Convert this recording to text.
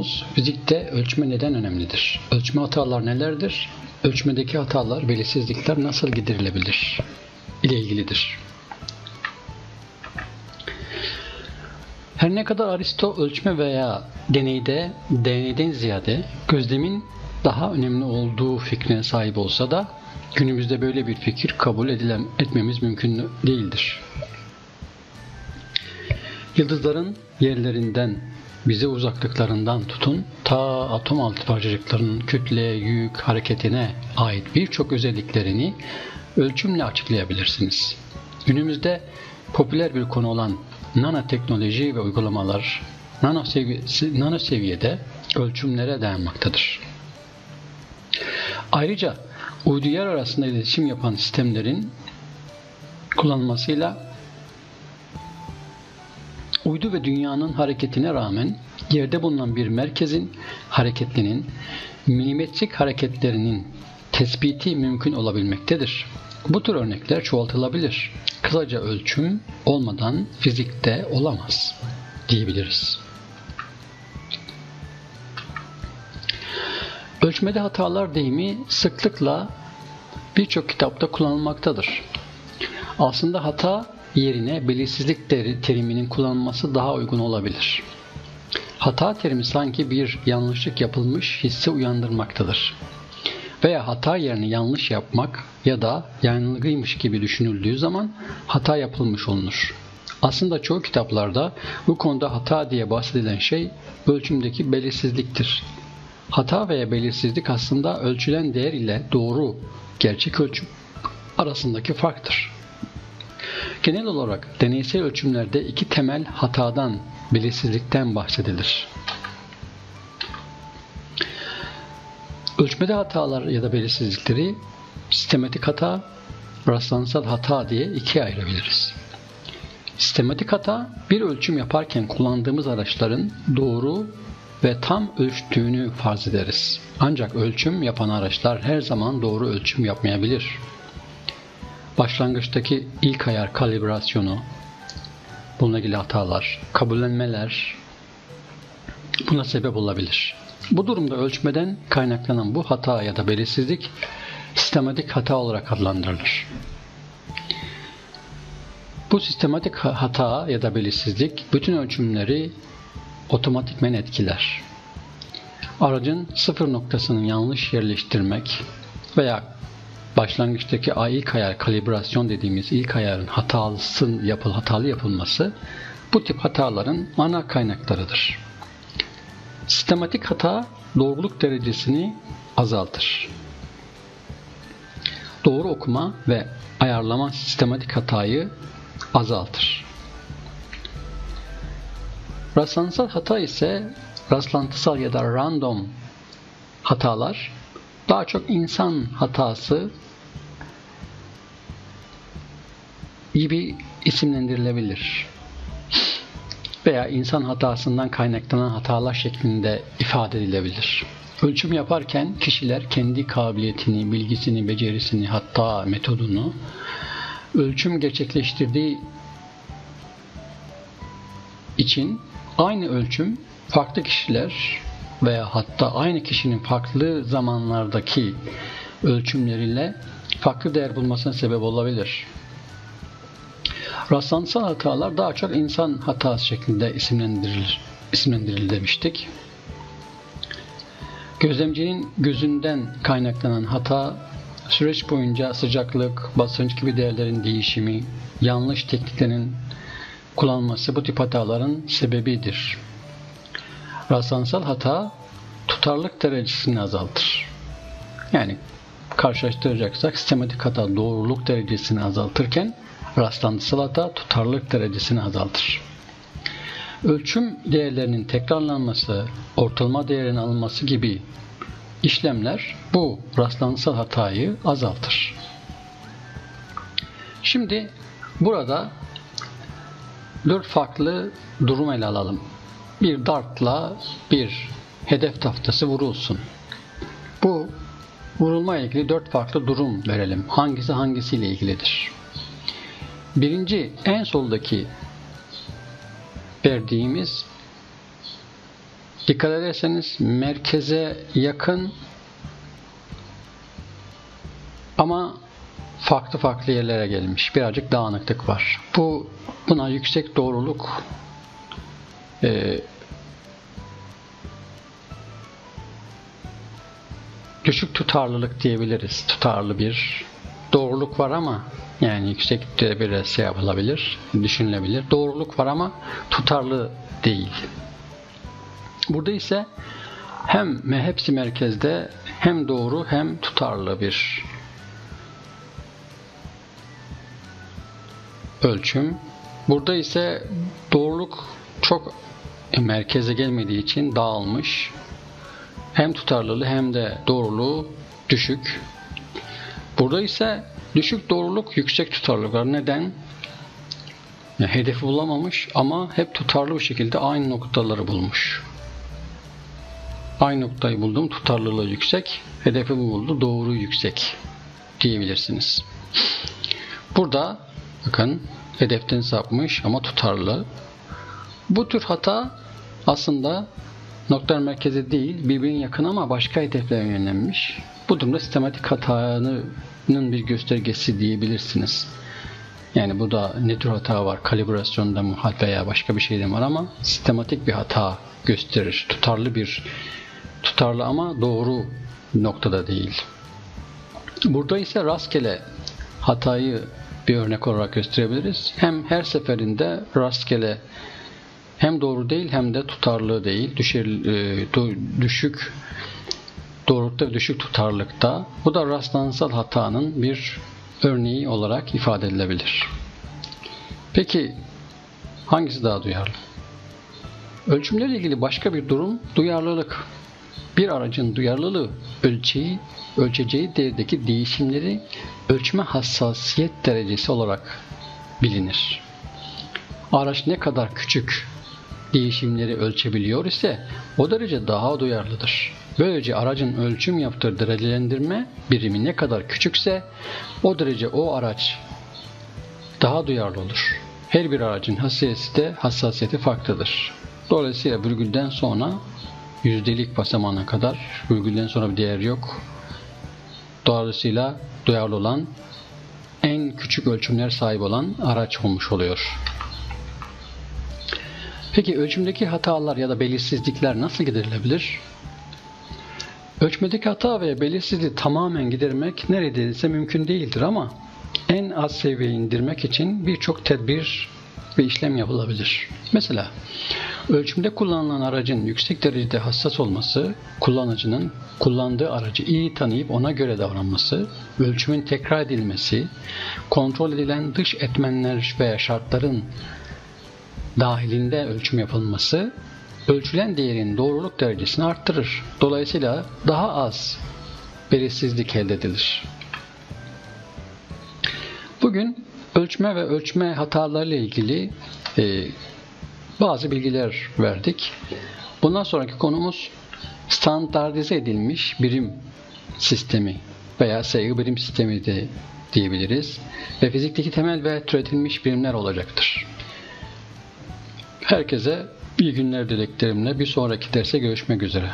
konumuz fizikte ölçme neden önemlidir? Ölçme hatalar nelerdir? Ölçmedeki hatalar, belirsizlikler nasıl giderilebilir? ile ilgilidir. Her ne kadar Aristo ölçme veya deneyde, deneyden ziyade gözlemin daha önemli olduğu fikrine sahip olsa da günümüzde böyle bir fikir kabul edilen, etmemiz mümkün değildir. Yıldızların yerlerinden, bize uzaklıklarından tutun, ta atom altı parçacıklarının kütle, yük, hareketine ait birçok özelliklerini ölçümle açıklayabilirsiniz. Günümüzde popüler bir konu olan nanoteknoloji ve uygulamalar nano, seviyesi, nano seviyede ölçümlere dayanmaktadır. Ayrıca uydu arasında iletişim yapan sistemlerin kullanılmasıyla uydu ve dünyanın hareketine rağmen yerde bulunan bir merkezin hareketlinin milimetrik hareketlerinin tespiti mümkün olabilmektedir. Bu tür örnekler çoğaltılabilir. Kısaca ölçüm olmadan fizikte olamaz diyebiliriz. Ölçmede hatalar deyimi sıklıkla birçok kitapta kullanılmaktadır. Aslında hata yerine belirsizlik teriminin kullanılması daha uygun olabilir. Hata terimi sanki bir yanlışlık yapılmış hissi uyandırmaktadır. Veya hata yerine yanlış yapmak ya da yanılgıymış gibi düşünüldüğü zaman hata yapılmış olunur. Aslında çoğu kitaplarda bu konuda hata diye bahsedilen şey ölçümdeki belirsizliktir. Hata veya belirsizlik aslında ölçülen değer ile doğru, gerçek ölçüm arasındaki farktır. Genel olarak deneysel ölçümlerde iki temel hatadan, belirsizlikten bahsedilir. Ölçmede hatalar ya da belirsizlikleri sistematik hata, rastlantısal hata diye ikiye ayırabiliriz. Sistematik hata, bir ölçüm yaparken kullandığımız araçların doğru ve tam ölçtüğünü farz ederiz. Ancak ölçüm yapan araçlar her zaman doğru ölçüm yapmayabilir. Başlangıçtaki ilk ayar kalibrasyonu, bununla ilgili hatalar, kabullenmeler buna sebep olabilir. Bu durumda ölçmeden kaynaklanan bu hata ya da belirsizlik sistematik hata olarak adlandırılır. Bu sistematik hata ya da belirsizlik bütün ölçümleri otomatikmen etkiler. Aracın sıfır noktasını yanlış yerleştirmek veya başlangıçtaki ilk ayar kalibrasyon dediğimiz ilk ayarın hatalısın yapıl hatalı yapılması bu tip hataların ana kaynaklarıdır. Sistematik hata doğruluk derecesini azaltır. Doğru okuma ve ayarlama sistematik hatayı azaltır. Rastlantısal hata ise rastlantısal ya da random hatalar daha çok insan hatası gibi isimlendirilebilir. Veya insan hatasından kaynaklanan hatalar şeklinde ifade edilebilir. Ölçüm yaparken kişiler kendi kabiliyetini, bilgisini, becerisini hatta metodunu ölçüm gerçekleştirdiği için aynı ölçüm farklı kişiler veya hatta aynı kişinin farklı zamanlardaki ölçümleriyle farklı değer bulmasına sebep olabilir. Rastlantısal hatalar daha çok insan hatası şeklinde isimlendirilir, isimlendirilir demiştik. Gözlemcinin gözünden kaynaklanan hata süreç boyunca sıcaklık, basınç gibi değerlerin değişimi, yanlış tekniklerin kullanılması bu tip hataların sebebidir. Rastlantısal hata tutarlık derecesini azaltır. Yani karşılaştıracaksak sistematik hata doğruluk derecesini azaltırken rastlantısal hata tutarlılık derecesini azaltır. Ölçüm değerlerinin tekrarlanması, ortalama değerin alınması gibi işlemler bu rastlantısal hatayı azaltır. Şimdi burada dört farklı durum ele alalım. Bir dartla bir hedef tahtası vurulsun. Bu vurulma ilgili dört farklı durum verelim. Hangisi hangisiyle ilgilidir? Birinci en soldaki verdiğimiz Dikkat ederseniz merkeze yakın ama farklı farklı yerlere gelmiş. Birazcık dağınıklık var. Bu buna yüksek doğruluk e, düşük tutarlılık diyebiliriz. Tutarlı bir doğruluk var ama yani yüksekte bir şey yapılabilir, düşünülebilir. Doğruluk var ama tutarlı değil. Burada ise hem hepsi merkezde hem doğru hem tutarlı bir ölçüm. Burada ise doğruluk çok merkeze gelmediği için dağılmış. Hem tutarlılığı hem de doğruluğu düşük. Burada ise düşük doğruluk, yüksek tutarlılık var. Neden? Yani hedefi bulamamış ama hep tutarlı bir şekilde aynı noktaları bulmuş. Aynı noktayı buldum, tutarlılığı yüksek, hedefi buldu, doğru yüksek diyebilirsiniz. Burada bakın hedeften sapmış ama tutarlı. Bu tür hata aslında nokta merkezi değil, birbirine yakın ama başka hedeflere yönlenmiş. Bu durumda sistematik hatanın bir göstergesi diyebilirsiniz. Yani bu da ne tür hata var? Kalibrasyonda mı veya başka bir şeyde var ama sistematik bir hata gösterir. Tutarlı bir tutarlı ama doğru noktada değil. Burada ise rastgele hatayı bir örnek olarak gösterebiliriz. Hem her seferinde rastgele hem doğru değil hem de tutarlı değil. Düşer, e, düşük doğrulukta ve düşük tutarlıkta. Bu da rastlansal hatanın bir örneği olarak ifade edilebilir. Peki hangisi daha duyarlı? Ölçümlerle ilgili başka bir durum duyarlılık. Bir aracın duyarlılığı ölçeği, ölçeceği değerdeki değişimleri ölçme hassasiyet derecesi olarak bilinir. Araç ne kadar küçük değişimleri ölçebiliyor ise o derece daha duyarlıdır. Böylece aracın ölçüm yaptığı derecelendirme birimi ne kadar küçükse o derece o araç daha duyarlı olur. Her bir aracın hassasiyeti de hassasiyeti farklıdır. Dolayısıyla virgülden sonra yüzdelik basamağına kadar virgülden sonra bir değer yok. Dolayısıyla duyarlı olan en küçük ölçümler sahip olan araç olmuş oluyor. Peki ölçümdeki hatalar ya da belirsizlikler nasıl giderilebilir? Ölçmedeki hata ve belirsizliği tamamen gidermek neredeyse mümkün değildir ama en az seviyeye indirmek için birçok tedbir ve işlem yapılabilir. Mesela ölçümde kullanılan aracın yüksek derecede hassas olması, kullanıcının kullandığı aracı iyi tanıyıp ona göre davranması, ölçümün tekrar edilmesi, kontrol edilen dış etmenler veya şartların dahilinde ölçüm yapılması ölçülen değerin doğruluk derecesini arttırır. Dolayısıyla daha az belirsizlik elde edilir. Bugün ölçme ve ölçme hatalarıyla ilgili e, bazı bilgiler verdik. Bundan sonraki konumuz standartize edilmiş birim sistemi veya sayı birim sistemi de diyebiliriz ve fizikteki temel ve türetilmiş birimler olacaktır. Herkese iyi günler dileklerimle bir sonraki derse görüşmek üzere.